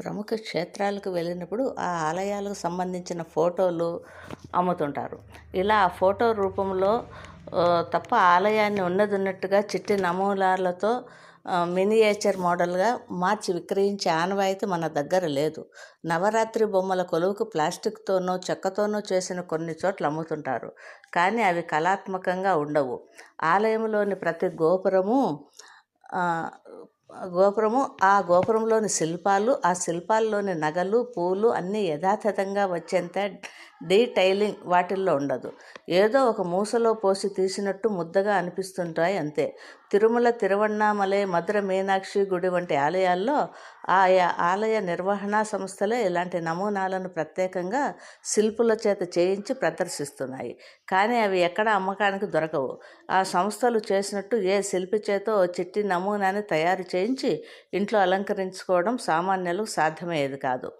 ప్రముఖ క్షేత్రాలకు వెళ్ళినప్పుడు ఆ ఆలయాలకు సంబంధించిన ఫోటోలు అమ్ముతుంటారు. ఇలా ఆ ఫోటో రూపంలో తప్ప ఆలయాన్ని ఉన్నది ఉన్నట్టుగా చిట్టి నమూనాలతో మినియేచర్ మోడల్గా మార్చి విక్రయించే ఆనవాయితీ మన దగ్గర లేదు. నవరాత్రి బొమ్మల కొలువుకు ప్లాస్టిక్తోనో చెక్కతోనో చేసిన కొన్ని చోట్ల అమ్ముతుంటారు. కానీ అవి కళాత్మకంగా ఉండవు. ఆలయంలోని ప్రతి గోపురము గోపురము ఆ గోపురంలోని శిల్పాలు ఆ శిల్పాల్లోని నగలు పూలు అన్నీ యథాతథంగా వచ్చేంత డీటైలింగ్ వాటిల్లో ఉండదు. ఏదో ఒక మూసలో పోసి తీసినట్టు ముద్దగా అనిపిస్తుంటాయి అంతే. తిరుమల తిరువన్నామలై మధుర మీనాక్షి గుడి వంటి ఆలయాల్లో ఆయా ఆలయ నిర్వహణా సంస్థలే ఇలాంటి నమూనాలను ప్రత్యేకంగా శిల్పుల చేత చేయించి ప్రదర్శిస్తున్నాయి. కానీ అవి ఎక్కడ అమ్మకానికి దొరకవు. ఆ సంస్థలు చేసినట్టు ఏ శిల్పి చేత చిట్టి నమూనాని తయారు చేయించి ఇంట్లో అలంకరించుకోవడం సామాన్యులకు సాధ్యమయ్యేది కాదు.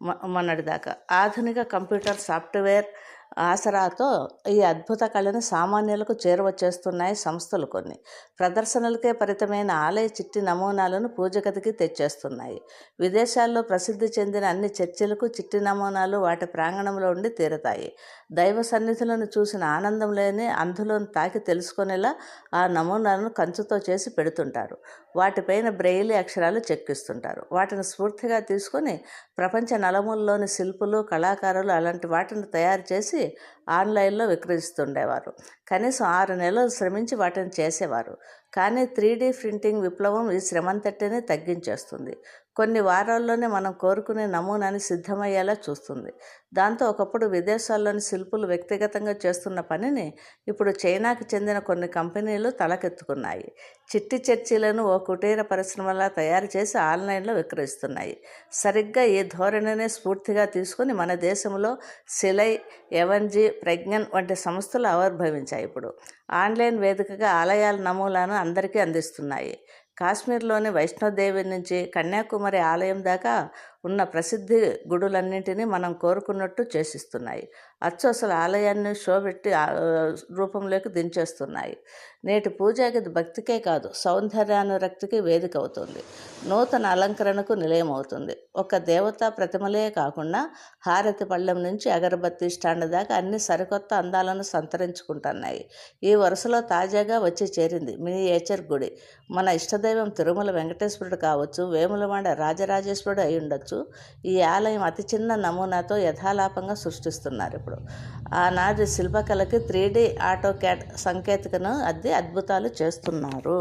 మొన్నటిదాకా ఆధునిక కంప్యూటర్ సాఫ్ట్వేర్ ఆసరాతో ఈ అద్భుత కళను సామాన్యులకు చేరువ చేస్తున్నాయి సంస్థలు కొన్ని. ప్రదర్శనలకే పరితమైన ఆలయ చిట్టి నమూనాలను పూజగదికి తెచ్చేస్తున్నాయి. విదేశాల్లో ప్రసిద్ధి చెందిన అన్ని చర్చిలకు చిట్టి నమూనాలు వాటి ప్రాంగణంలో ఉండి తీరతాయి. దైవ సన్నిధులను చూసిన ఆనందం లేని అందులోని తాకి తెలుసుకునేలా ఆ నమూనాలను కంచుతో చేసి పెడుతుంటారు. వాటిపైన బ్రెయిలీ అక్షరాలు చెక్కిస్తుంటారు. వాటిని స్ఫూర్తిగా తీసుకొని ప్రపంచ నలుమూలలోని శిల్పులు కళాకారులు అలాంటి వాటిని తయారు చేసి ఆన్లైన్లో విక్రయిస్తుండేవారు. కనీసం ఆరు నెలలు శ్రమించి వాటిని చేసేవారు. కానీ త్రీ డీ ప్రింటింగ్ విప్లవం ఈ శ్రమంతటిని తగ్గించేస్తుంది. కొన్ని వారాల్లోనే మనం కోరుకునే నమూనాని సిద్ధమయ్యేలా చూస్తుంది. దాంతో ఒకప్పుడు విదేశాల్లోని శిల్పులు వ్యక్తిగతంగా చేస్తున్న పనిని ఇప్పుడు చైనాకు చెందిన కొన్ని కంపెనీలు తలకెత్తుకున్నాయి. చిట్టి చర్చీలను ఓ కుటీర పరిశ్రమలా తయారు చేసి ఆన్లైన్లో విక్రయిస్తున్నాయి. సరిగ్గా ఈ ధోరణినే స్ఫూర్తిగా తీసుకుని మన దేశంలో సిలై ఎవన్జీ ప్రజ్ఞన్ వంటి సంస్థలు ఆవిర్భవించాయి. ఇప్పుడు. ఆన్లైన్ వేదికగా ఆలయాల నమూనాను అందరికీ అందిస్తున్నాయి. కాశ్మీర్లోని వైష్ణోదేవి నుంచి కన్యాకుమారి ఆలయం దాకా ఉన్న ప్రసిద్ధి గుడులన్నింటినీ మనం కోరుకున్నట్టు చేసిస్తున్నాయి. అచ్చు అసలు ఆలయాన్ని షో పెట్టి రూపంలోకి దించేస్తున్నాయి. నేటి పూజాగది భక్తికే కాదు సౌందర్యానురక్తికి వేదిక అవుతుంది నూతన అలంకరణకు నిలయం అవుతుంది ఒక దేవతా ప్రతిమలే కాకుండా హారతి పళ్ళెం నుంచి అగరబత్తి స్టాండ్ దాకా అన్ని సరికొత్త అందాలను సంతరించుకుంటున్నాయి. ఈ వరుసలో తాజాగా వచ్చి చేరింది మినియేచర్ గుడి. మన ఇష్టదైవం తిరుమల వెంకటేశ్వరుడు కావచ్చు వేములవాడ రాజరాజేశ్వరుడు అయి ఉండొచ్చు. ఈ ఆలయం అతి చిన్న నమూనాతో యథాలాపంగా సృష్టిస్తున్నారు ఇప్పుడు. ఆనాటి శిల్పకళకి త్రీ డి ఆటో క్యాడ్ సంకేతికను అద్దె అద్భుతాలు చేస్తున్నారు.